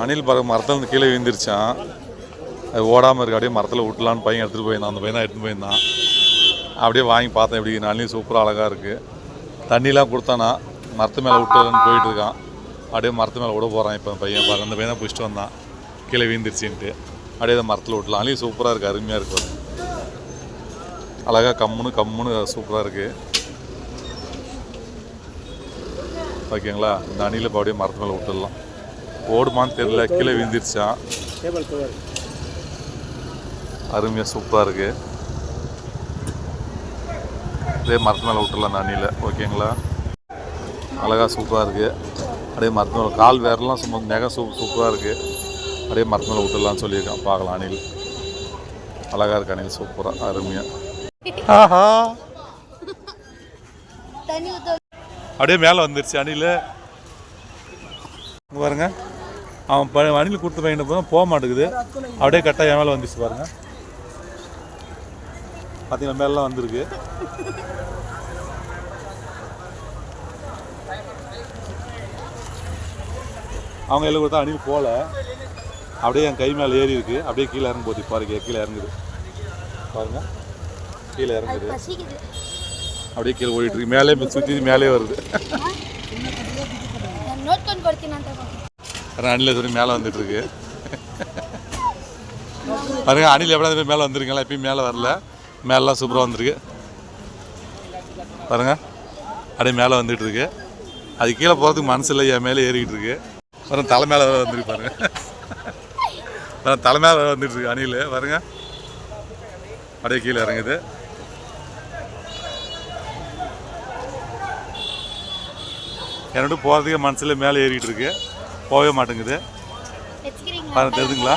அணில் பறவை மரத்தில் வந்து கீழே விழுந்துருச்சான் அது ஓடாமல் இருக்க அப்படியே மரத்தில் விட்டலான்னு பையன் எடுத்துகிட்டு போயிருந்தான். அந்த பையன் தான் எடுத்துகிட்டு போயிருந்தான். அப்படியே வாங்கி பார்த்தேன் எப்படி அணில் சூப்பராக அழகாக இருக்குது தண்ணிலாம் கொடுத்தானா மரத்து மேலே விட்டுலன்னு போயிட்டு இருக்கான். அப்படியே மரத்து மேலே விட போகிறான் இப்போ பையன். பாருங்க அந்த பையன் தான் பிடிச்சிட்டு வந்தான். கீழே விழுந்துருச்சுன்ட்டு. அப்படியே அதை மரத்தில் விட்டலாம் அணில் சூப்பராக இருக்குது அருமையாக இருக்குது அழகாக கம்முன்னு கம்முன்னு சூப்பராக இருக்குது ஓகேங்களா? இந்த அணில இப்போ அப்படியே மரத்து மேலே விட்டுடலாம் ஓடுமான்னு தெரியல. கீழே விழுந்துருச்சான் அருமையாக சூப்பராக இருக்குது இதே மரத்து மேலே விட்டுடலாம் அணில. ஓகேங்களா? அழகாக சூப்பராக இருக்குது அப்படியே மரத்து மேலே கால் வேறெல்லாம் சும்மா நெகம் சூப் சூப்பராக இருக்குது அப்படியே மரத்து மேலே விட்டுடலாம்னு சொல்லியிருக்கான். பார்க்கலாம் அணில். அழகாக இருக்கு அணில் சூப்பராக அருமையாக ஆஹா. அப்படியே மேலே வந்துருச்சு அணில். இங்க பாருங்க. அவன் ப அணில் கொடுத்த பையனை போதும் போக மாட்டேங்குது. அப்படியே கரெக்டாக என் மேலே வந்துருச்சு பாருங்க. பார்த்தீங்களா மேலாம் வந்திருக்கு. அவங்க எல்லாம் கொடுத்தா அணில் போகல அப்படியே என் கை மேலே ஏறி இருக்கு. அப்படியே கீழே இறங்க போகுது பாருங்க கீழே இறங்குது. பாருங்க கீழே இறங்குது. அப்படியே கீழே ஓடிட்டு இருக்கு. மேலே சுற்றி மேலே வருது. காரணம் அணில சொல்லி மேலே வந்துட்டுருக்கு. பாருங்க அணில் எப்படியாவது போய் மேலே வந்திருக்கீங்களா? எப்பயும் மேலே வரல. மேலாம் சூப்பராக வந்திருக்கு. பாருங்க அப்படியே மேலே வந்துட்டு இருக்கு அது கீழே போகிறதுக்கு மனசு என் மேலே ஏறிக்கிட்டு இருக்கு பாருங்க தலை மேலே வர வந்துருக்கு பாருங்க. தலை மேலே வர வந்துட்டு இருக்கு அணில். பாருங்க அப்படியே கீழே இறங்குது. என்னோட போகிறதுக்கு மனசில் மேலே ஏறிக்கிட்டு இருக்கு போகவே மாட்டேங்குது வெச்சுக்கிறீங்களா பாருங்க தெரியுதுங்களா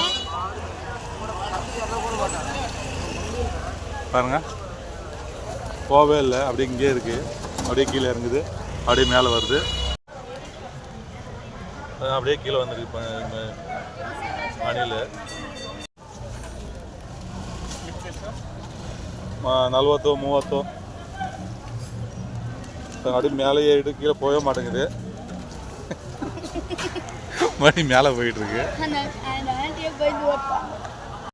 பாருங்க போகவே இல்லை அப்படியே இங்கே இருக்கு அப்படியே கீழே இறங்குது அப்படியே மேலே வருது அது அப்படியே கீழே வந்துருக்கு இப்போ அணில் ನಲ್ವತ್ತು ಮೂವತ್ತು அப்படியே மேலே ஏறிட்டு கீழே போகவே மாட்டேங்குது மணி மேலே போயிட்டு இருக்கு அந்த அந்த ஆண்டியை போய் ஓட்டா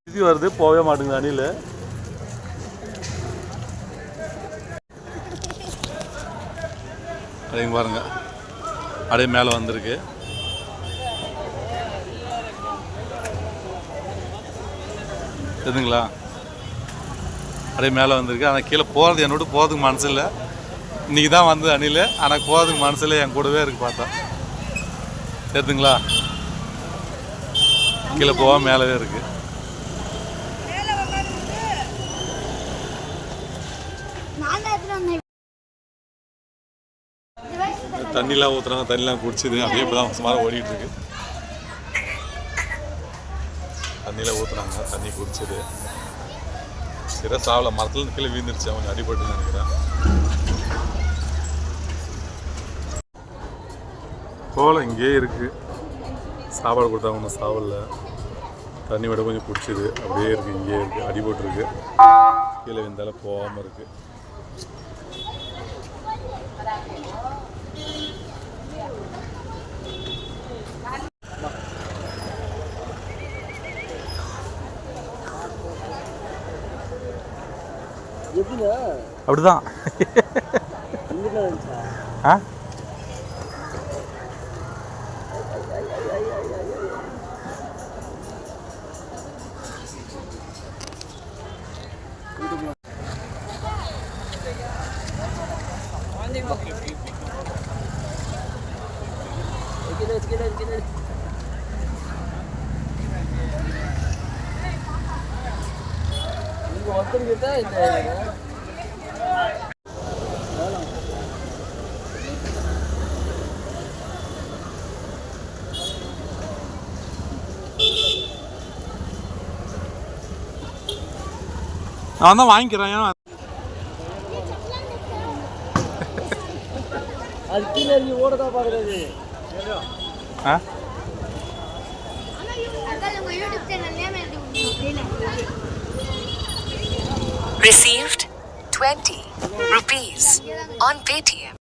இது வருது போகவே மாட்டேங்குது அணில். அப்படிங்க பாருங்க. அப்படியே மேலே வந்திருக்கு. தெரியுதுங்களா அப்படியே மேலே வந்திருக்கு. ஆனால் கீழே போகிறது என்னோட போகிறதுக்கு மனசு இல்லை. இன்னைக்கு தான் வந்து அணில். ஆனால் போகிறதுக்கு மனசு இல்லை. என் கூடவே இருக்கு பார்த்தா. சேர்த்துங்களா கீழே போவா மேலவே இருக்குது தண்ணிலாம் ஊற்றுறாங்க தண்ணிலாம் குடிச்சுது. அப்படியே இப்போ தான் சுமாராக ஓடிட்டு இருக்கு தண்ணியில் ஊற்றுறாங்க தண்ணி குடிச்சது. சிற சாவல மரத்துல கீழே வீழ்ந்துருச்சு. அவங்க அடிபட்டு நினைக்கிறேன். கோலம் இங்கேயே இருக்கு. சாப்பாடு கொடுத்தாங்க ஒன்றும் சாவல தண்ணி விட கொஞ்சம் குடிச்சுது அப்படியே இருக்கு இங்கேயே இருக்கு. அடிபட்டு இருக்கு கீழே விழுந்தாலும் போகாமல் இருக்கு. எப்படிண்ணா அப்படிதான். ஆ? கீழே கீழே கீழே இங்கே ஒருத்தருக்கிட்ட இந்த நான் தான் வாங்கிக்கிறேன் ஏன்னா அது கீழே ஓடதான் பார்க்குறது received 20 rupees on Paytm.